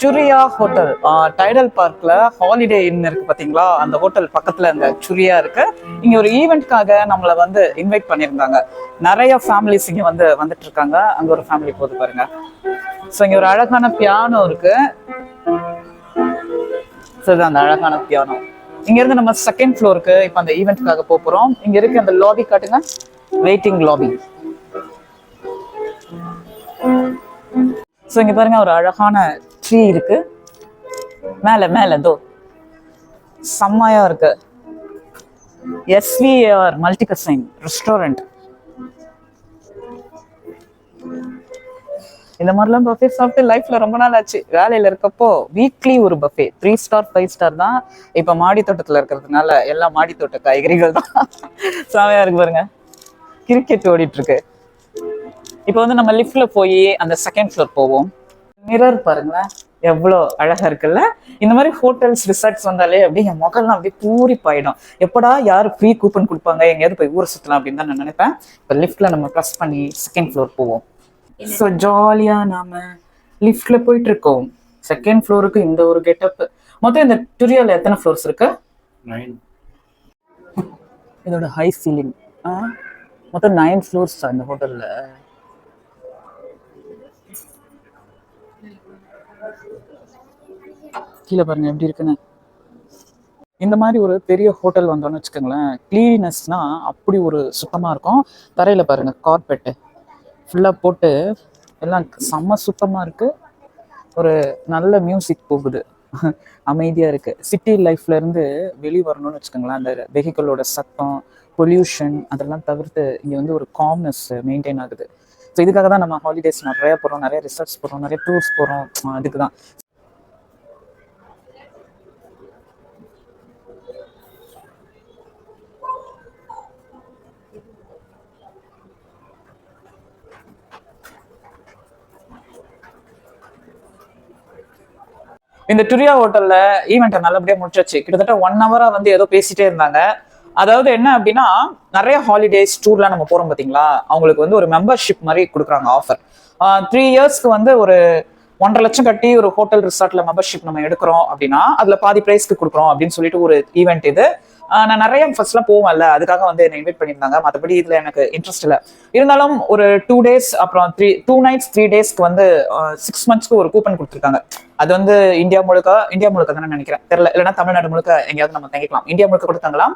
Suriya hotel tidal பார்க்ல Holiday Inn இருக்கு பாத்தீங்களா? அந்த ஹோட்டல் பக்கத்துல இந்த சுரியா இருக்கு. இங்க ஒரு ஈவெண்ட்காக நம்மள வந்து இன்வைட் பண்ணியிருந்தாங்க. நிறைய ஃபேமிலிஸ் இங்க வந்து வந்துட்டு இருக்காங்க அங்க ஒரு ஃபேமிலி போது பாருங்க. ஸோ இங்க ஒரு அழகான பியானோ இருக்கு. ஸோ இது அந்த அழகான பியானோ இங்க இருந்து நம்ம செகண்ட் ஃப்ளோருக்கு இப்போ அந்த ஈவெண்ட்காக போறோம். இங்க இருக்கு அந்த லாபி காட்டுங்க. வெயிட்டிங் லாபி ஸோ இங்க பாருங்க ஒரு அழகான ட்ரீ இருக்கு. மேல மேல தோ செம்மையா இருக்கு. எஸ்விஆர் மல்டி கசைன் ரெஸ்டாரண்ட் இந்த மாதிரிலாம் பஃபே சாப்பிட்டு லைஃப்ல ரொம்ப நாள் ஆச்சு. வேலையில இருக்கப்போ வீக்லி ஒரு buffet three star five star தான். இப்ப மாடி தோட்டத்துல இருக்கிறதுனால எல்லா மாடி தோட்ட காய்கறிகள் தான். சாமியா இருக்கு பாருங்க. கிரிக்கெட் ஓடிட்டு இருக்கு. இப்போ வந்து நம்ம லிஃப்ட்ல போய் அந்த செகண்ட் ஃப்ளோர் போவோம். மிரர் பாருங்களேன். எவ்வளோ அழகா இருக்குல்ல? இந்த மாதிரி ஹோட்டல்ஸ் ரிசார்ட்ஸ் வந்தாலே அப்படியே என் முகம்லாம் அப்படியே பூரிப்பாயிடும். எப்படா யார் ஃப்ரீ கூப்பன் கொடுப்பாங்க? எங்கேயாவது போய் ஊரை சுற்றலாம் அப்படின்னு தான் நான் நினைப்பேன். இப்போ லிஃப்ட்ல நம்ம ப்ரெஸ் பண்ணி செகண்ட் ஃப்ளோர் போவோம். ஸோ ஜாலியா நாம லிஃப்ட்ல போயிட்டு இருக்கோம். செகண்ட் ஃப்ளோருக்கு இந்த ஒரு கெட்டப் மொத்தம் இந்த டுரியால எத்தனை ஃப்ளோர்ஸ் இருக்கு? இதோட ஹை சீலிங் மொத்தம் நைன் ஃப்ளோர்ஸ் இந்த ஹோட்டல்ல கீழே பாருங்க எப்படி இருக்குன்னு. இந்த மாதிரி ஒரு பெரிய ஹோட்டல் வந்தோம்னு வச்சுக்கோங்களேன் கிளீனஸ்னா அப்படி ஒரு சுத்தமாக இருக்கும். தரையில பாருங்க கார்பெட்டு ஃபுல்லாக போட்டு எல்லாம் செம்ம சுத்தமாக இருக்கு. ஒரு நல்ல மியூசிக் போகுது. அமைதியாக இருக்கு. சிட்டி லைஃப்ல இருந்து வெளியே வரணும்னு வச்சுக்கோங்களேன் அந்த வெஹிக்கிளோட சத்தம் பொல்யூஷன் அதெல்லாம் தவிர்த்து இங்கே வந்து ஒரு காம்னஸ் மெயின்டைன் ஆகுது. ஸோ இதுக்காக தான் நம்ம ஹாலிடேஸ் நிறைய போகிறோம் நிறைய ரிசர்ச் போகிறோம் நிறைய டூர்ஸ் போகிறோம் அதுக்கு தான் இந்த டுரியா ஹோட்டல்ல ஈவெண்ட்டை நல்லபடியா முடிச்சாச்சு. கிட்டத்தட்ட ஒன் ஹவரா வந்து ஏதோ பேசிட்டே இருந்தாங்க. அதாவது என்ன அப்படின்னா நிறைய ஹாலிடேஸ் டூர்லாம் நம்ம போறோம் பாத்தீங்களா? அவங்களுக்கு வந்து ஒரு மெம்பர்ஷிப் மாதிரி கொடுக்குறாங்க ஆஃபர் த்ரீ இயர்ஸ்க்கு வந்து ஒரு ஒன்றரை லட்சம் கட்டி ஒரு ஹோட்டல் ரிசார்ட்ல மெம்பர்ஷிப் நம்ம எடுக்கிறோம் அப்படின்னா அதுல பாதி பிரைஸ்க்கு கொடுக்குறோம் அப்படின்னு சொல்லிட்டு ஒரு ஈவெண்ட் இது. ஆஹ் நான் நிறைய ஃபர்ஸ்ட்லாம் போவேன்ல அதுக்காக வந்து என்னை இன்வைட் பண்ணியிருந்தாங்க. மற்றபடி இதுல எனக்கு இன்ட்ரெஸ்ட் இல்லை. இருந்தாலும் ஒரு டூ டேஸ் அப்புறம் த்ரீ டூ நைட்ஸ் த்ரீ டேஸ்க்கு வந்து சிக்ஸ் மந்த்ஸ்க்கு ஒரு கூப்பன் கொடுத்துருக்காங்க. அது வந்து இந்தியா முழுக்க இந்தியா முழுக்க தானே நினைக்கிறேன். தெரியல இல்லைன்னா தமிழ்நாடு முழுக்க எங்கேயாவது நம்ம தங்கிக்கலாம் இந்தியா முழுக்க கொடுத்தாங்களாம்.